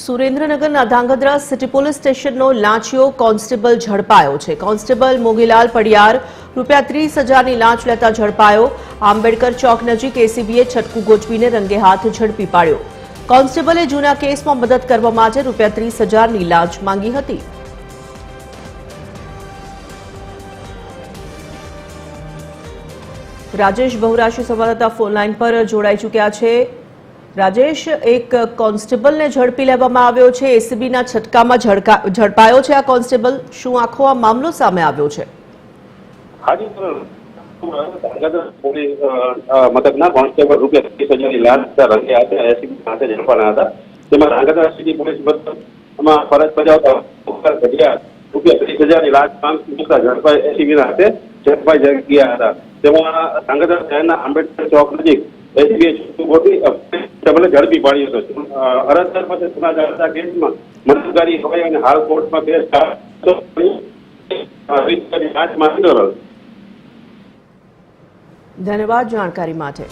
સુરેન્દ્રનગરના Dhrangadhra city police સ્ટેશનનો લાંચિયો કોન્સ્ટેબલ ઝડપાયો છે. કોન્સ્ટેબલ મોગીલાલ પડિયાર રૂપિયા ત્રીસ હજારની લાંચ લેતા ઝડપાયો. આંબેડકર ચોક નજીક એસીબીએ છટકું ગોઠવીને રંગે હાથ ઝડપી પાડ્યો. કોન્સ્ટેબલે જૂના કેસમાં મદદ કરવા માટે રૂપિયા ત્રીસ હજારની લાંચ માંગી હતી. રાજેશ બહુરાશી સંવાદદાતા ફોનલાઈન પર જોડાઈ ચૂક્યા છે. રાજેશ, એક કોન્સ્ટેબલને ઝડપી લેવામાં આવ્યો છે. એસીબીના છટકામાં ઝડપાયો છે આ કોન્સ્ટેબલ. શું આખો આ મામલો સામે આવ્યો છે? કોન્સ્ટેબલ ઝડપાના હતા. તેમાં ધાંગધ્રા સિટી પોલીસ મથકમાં ફરજ બજાવતા ત્રીસ હજારની ગયા હતા. તેમાં શહેરના આંબેડકર ચોક નજીક એસીબીએ ગોઠવી કોન્સ્ટેબલે ઝડપી પાડ્યો હતો અરજદાર પાસે જૂના જાણતા કેસમાં મંજૂરી હોય અને હાલ કોર્ટમાં કેસ ધન્યવાદ જાણકારી માટે.